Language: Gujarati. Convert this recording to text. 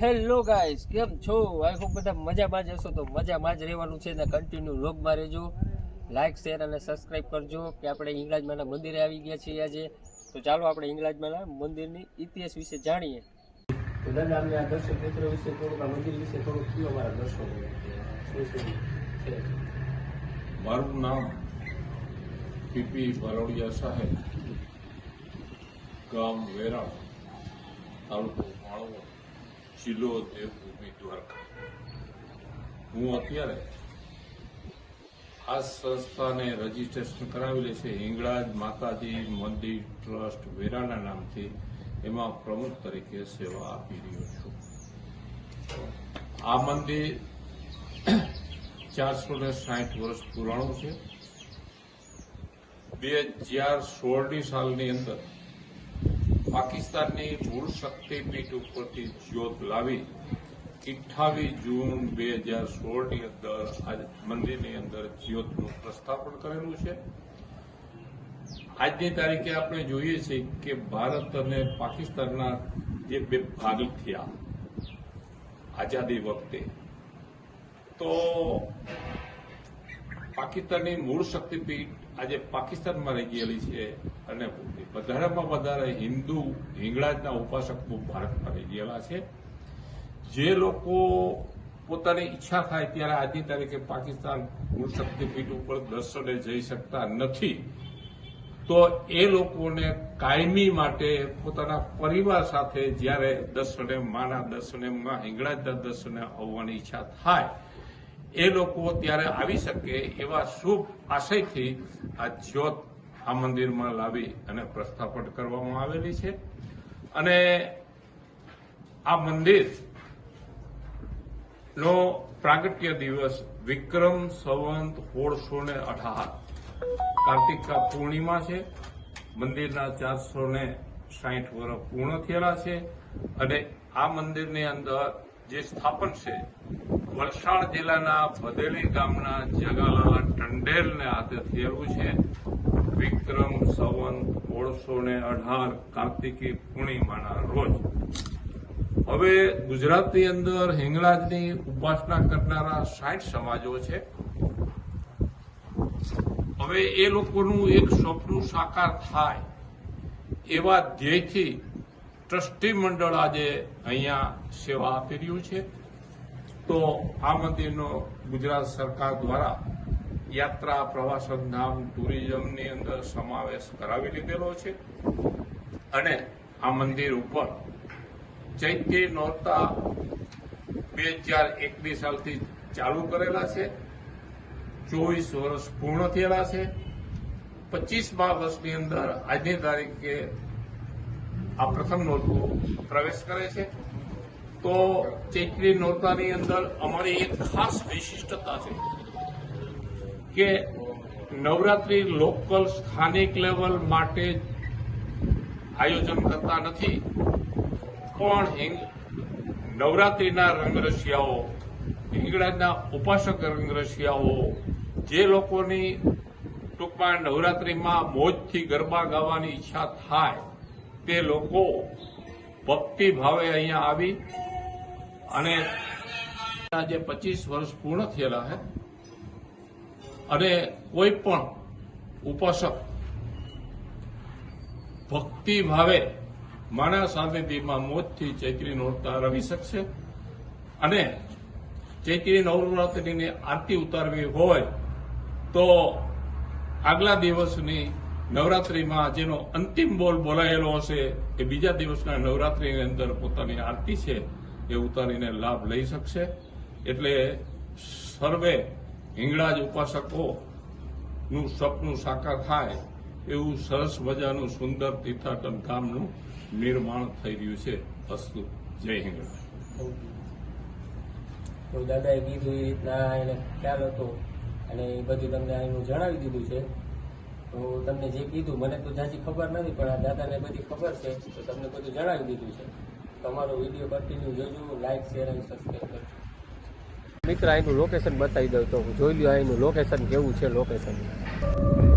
હેલો ગાઈસ કેમ છો? આઈ હોપ બધા મજામાં જ હશો. તો મજામાં જ રહેવાનું છે ને કન્ટિન્યુ વ્લોગમાં રહેજો. લાઇક શેર અને સબસ્ક્રાઇબ કરજો કે આપણે હિંગળાજમાના મંદિરે આવી ગયા છીએ આજે. તો ચાલો આપણે હિંગળાજમાના મંદિરની ઇતિહાસ વિશે જાણીએ. તો દાદા અમને આ દર્શક મિત્રો વિશે થોડુંક આ મંદિર વિશે થોડુંક કયો અમારા દર્શકો મારું નામ પીપી બરોડિયા સાહેબ ગામ વેરાળ તાલુકો માળવો. જિલ્લો દેવભૂમિ દ્વારકા. હું અત્યારે આ સંસ્થાને રજીસ્ટ્રેશન કરાવેલી છે. હિંગળાજ માતાજી મંદિર ટ્રસ્ટ વેરાના નામથી એમાં પ્રમુખ તરીકે સેવા આપી રહ્યો છું. આ મંદિર ચારસો ને સાઠ વર્ષ પુરાણું છે. બે હજાર સોળની સાલની અંદર પાકિસ્તાનની મૂળ શક્તિપીઠ ઉપરથી જ્યોત લાવી અઠ્ઠાવીસ જૂન બે હજાર સોળની અંદર મંદિરની અંદર જ્યોતનું પ્રસ્થાપન કરેલું છે. આજની તારીખે આપણે જોઈએ છીએ કે ભારત અને પાકિસ્તાનના જે બે ભાગ થયા આઝાદી વખતે. તો પાકિસ્તાનની મૂળ શક્તિપીઠ આજે પાકિસ્તાનમાં રહી ગયેલી છે. અને વધારેમાં વધારે હિન્દુ હિંગળાજના ઉપાસકો ભારતમાં રહી ગયેલા છે. જે લોકો પોતાની ઈચ્છા થાય ત્યારે આજની તારીખે પાકિસ્તાન મૂળ શક્તિપીઠ ઉપર દર્શને જઈ શકતા નથી, તો એ લોકોને કાયમી માટે પોતાના પરિવાર સાથે જ્યારે દર્શને, માના દર્શને, માં હિંગળાજના દર્શને આવવાની ઈચ્છા થાય, એ લોકો ત્યારે આવી શકે એવા શુભ આશયથી આ જ્યોત આ મંદિરમાં લાવી અને પ્રસ્થાપન કરવામાં આવેલી છે. અને આ મંદિર નો પ્રાગટ્ય દિવસ વિક્રમ સંવંત સોળસો ને અઢાર. કાર્તિકા પૂર્ણિમા છે. મંદિરના ચારસો ને સાહીઠ વર્ષ પૂર્ણ થયેલા છે. અને આ મંદિરની અંદર જે સ્થાપન છે, વલસાડ જિલ્લાના ભદેલી ગામના જગાલાલા ટંડેલને હાથે થયેલું છે. વિક્રમ સંવંત ઓળસો ને અઢાર કાર્તિકી પૂર્ણિમાના રોજ. હવે ગુજરાતની અંદર હિંગળાજની ઉપાસના કરનારા સાઠ સમાજો છે. હવે એ લોકોનું એક સ્વપ્ન સાકાર થાય એવા ધ્યેયથી ટ્રસ્ટી મંડળ આજે અહીંયા સેવા આપી રહ્યું છે. તો આ મંદિરનો ગુજરાત સરકાર દ્વારા યાત્રા પ્રવાસન ધામ ટુરિઝમની અંદર સમાવેશ કરાવી લીધેલો છે. અને આ મંદિર ઉપર ચૈત્ય નોરતા બે હજાર એકવીસ સાલથી ચાલુ કરેલા છે. ચોવીસ વર્ષ પૂર્ણ થયેલા છે. પચીસમા વર્ષની અંદર આજની તારીખે આ પ્રથમ નોરતું પ્રવેશ કરે છે. તો ચૈત્રી નોરતાની અંદર અમારી એક ખાસ વિશિષ્ટતા છે. કે નવરાત્રી લોકલ સ્થાનિક લેવલ માટે આયોજન કરતા નથી, પણ નવરાત્રીના રંગરસિયાઓ હિંગળાજના ઉપાસક રંગરસિયાઓ, જે લોકોની ટૂંકમાં નવરાત્રીમાં મોજથી ગરબા ગાવાની ઈચ્છા થાય, તે લોકો ભક્તિ ભાવે અહીંયા આવી અને જે પચીસ વર્ષ પૂર્ણ થયેલા છે. અને કોઈ પણ ઉપાસક ભક્તિ ભાવે માણા સાનિધ્યમાં મોજથી ચૈત્રી નોરતા રમી શકશે? અને ચૈત્રી નવરાત્રીની આરતી ઉતારવી હોય તો આગલા દિવસની નવરાત્રીમાં જેનો અંતિમ બોલ બોલાયેલો હશે એ બીજા દિવસના નવરાત્રીની અંદર પોતાની આરતી છે એ ઉતારીને લાભ લઈ શકશે. એટલે સર્વે હિંગળાજ ઉપાસકોનું સપનું સાકાર થાય એવું સરસ મજાનું સુંદર તીર્થાટન ધામનું નિર્માણ થઈ રહ્યું છે અસ્તુ. જય હિંગળાજ. દાદાએ કીધું એ રીતના એને ખ્યાલ હતો અને એ બધું તમને એનું જણાવી દીધું છે. તો તમને જે કીધું, મને તો જાજી ખબર નથી, પણ આ દાદાને બધી ખબર છે, તો તમને બધું જણાવી દીધું છે. તમારો વીડિયો કન્ટિન્યુ જોજો લાઈક શેર અને સબસ્ક્રાઈબ કરજો. મિત્ર અહીંનું લોકેશન બતાવી દઉં તો જોઈ લ્યો અહીંનું લોકેશન કેવું છે લોકેશન